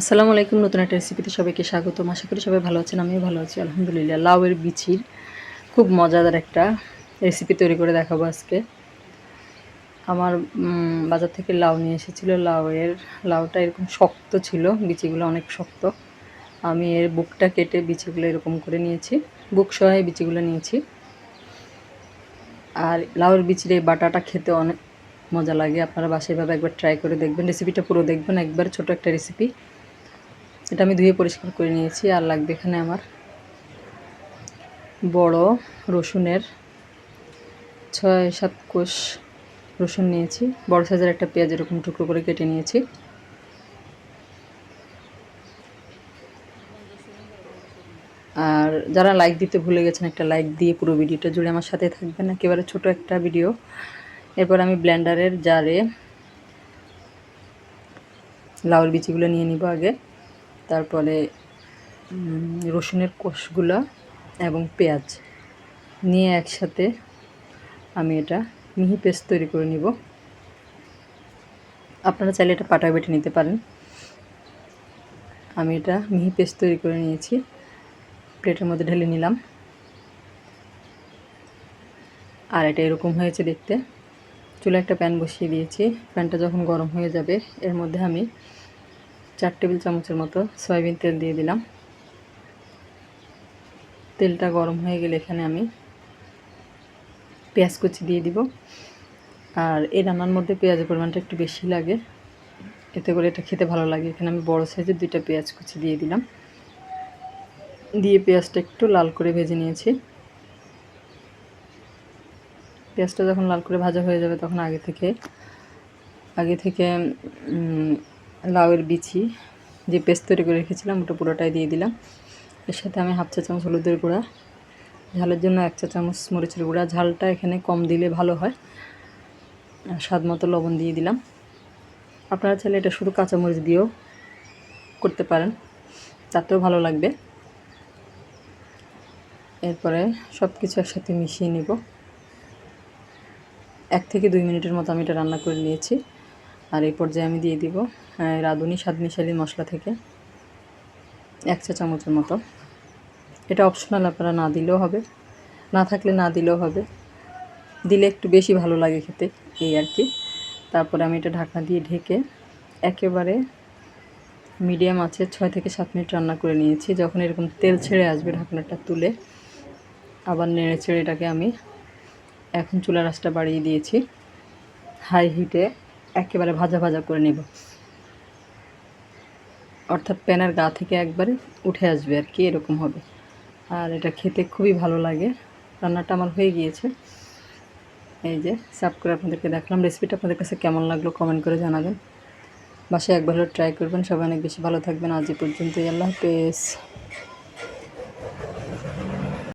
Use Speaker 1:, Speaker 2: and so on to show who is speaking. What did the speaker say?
Speaker 1: আসসালামু আলাইকুম, নতুন একটা রেসিপিতে সবাইকে স্বাগতম। আশা করি সবাই ভালো আছেন, আমিও ভালো আছি, আলহামদুলিল্লাহ। লাউয়ের বিচির খুব মজাদার একটা রেসিপি তৈরি করে দেখাবো আজকে। আমার বাজার থেকে লাউ নিয়ে এসেছিল। লাউয়ের, লাউটা এরকম শক্ত ছিল, বিচিগুলো অনেক শক্ত। আমি এর বুকটা কেটে বিচিগুলো এরকম করে নিয়েছি, বুক সহ এই বিচিগুলো নিয়েছি। আর লাউয়ের বিচির এই বাটাটা খেতে অনেক মজা লাগে, আপনারা বাসায় ভাবে একবার ট্রাই করে দেখবেন। রেসিপিটা পুরো দেখবেন, একবার ছোট একটা রেসিপি এটা আমি ধুয়ে পরিষ্কার করে নিয়েছি আর লাগবে এখানে আমার বড় রসুনের ছয় সাত কোষ রসুন নিয়েছি। বড় সাইজের একটা পেঁয়াজ এরকম টুকরো করে কেটে নিয়েছি। আর যারা লাইক দিতে ভুলে গেছেন, একটা লাইক দিয়ে পুরো ভিডিওটা জুড়ে আমার সাথে থাকবেন। একেবারে ছোট একটা ভিডিও এরপর আমি ব্ল্যান্ডারের জারে লাউর বিচিগুলো নিয়ে নিব আগে। তারপরে রসুনের কোষগুলো এবং পেঁয়াজ নিয়ে একসাথে আমি এটা মিহি পেস্ট তৈরি করে নিব। আপনারা চাইলে এটা পাটা বেটে নিতে পারেন। আমি এটা মিহি পেস্ট তৈরি করে নিয়েছি। প্লেটের মধ্যে ঢেলে নিলাম। আর এটা এরকম হয়েছে দেখতে। চুলে একটা প্যান বসিয়ে দিয়েছি। প্যানটা যখন গরম হয়ে যাবে, এর মধ্যে আমি চার টেবিল চামচের মতো সয়াবিন তেল দিয়ে দিলাম। তেলটা গরম হয়ে গেলে এখানে আমি পেঁয়াজ কুচি দিয়ে দিব। আর এই রান্নার মধ্যে পেঁয়াজের পরিমাণটা একটু বেশি লাগে। এতে করে এটা খেতে ভালো লাগে। এখানে আমি বড় সাইজের দুইটা পেঁয়াজ কুচি দিয়ে দিলাম। দিয়ে পেঁয়াজটা একটু লাল করে ভেজে নিয়েছি। পেঁয়াজটা যখন লাল করে ভাজা হয়ে যাবে তখন আগে থেকে আগে থেকে লাউয়ের বিচি যে পেস্ট তৈরি করে রেখেছিলাম, ওটা পুরোটাই দিয়ে দিলাম। এর সাথে আমি হাফ চা চামচ হলুদের গুঁড়া, ঝালের জন্য এক চা চামচ মরিচের গুঁড়া। ঝালটা এখানে কম দিলে ভালো হয়। স্বাদ মতো লবণ দিয়ে দিলাম। আপনারা চাইলে এটা শুধু কাঁচামরিচ দিয়েও করতে পারেন। তাতেও ভালো লাগবে। এরপরে সব কিছু একসাথে মিশিয়ে নেব। এক থেকে দুই মিনিটের মতো আমি এটা রান্না করে নিয়েছি। আর এই পর্যায়ে আমি দিয়ে দিব রাঁধুনি স্বাদ মিশালি মশলা থেকে এক চা চামচের মতো। এটা অপশনাল আপনারা না দিলেও হবে। না থাকলে না দিলেও হবে। দিলে একটু বেশি ভালো লাগে খেতে, এই আর কি। তারপরে আমি এটা ঢাকনা দিয়ে ঢেকে একেবারে মিডিয়াম আছে ছয় থেকে সাত মিনিট রান্না করে নিয়েছি। যখন এরকম তেল ছেড়ে আসবে ঢাকনাটা তুলে, আবার নেড়ে ছেড়ে এটাকে আমি এখন চুলা রাসটা বাড়িয়ে দিয়েছি। হাই হিটে একেবারে ভাজা ভাজা করে নেব। অর্থাৎ প্যানের গা থেকে একবারে উঠে আসবে আর কি, এরকম হবে। আর এটা খেতে খুবই ভালো লাগে। রান্নাটা আমার হয়ে গিয়েছে। এই যে সাব করে আপনাদেরকে দেখলাম। রেসিপিটা আপনাদের কাছে কেমন লাগল কমেন্ট করে জানাবেন। বাসায় একবার ট্রাই করবেন। সবাই অনেক বেশি ভালো থাকবেন। আজ এ পর্যন্তই। আল্লাহ হাফেজ।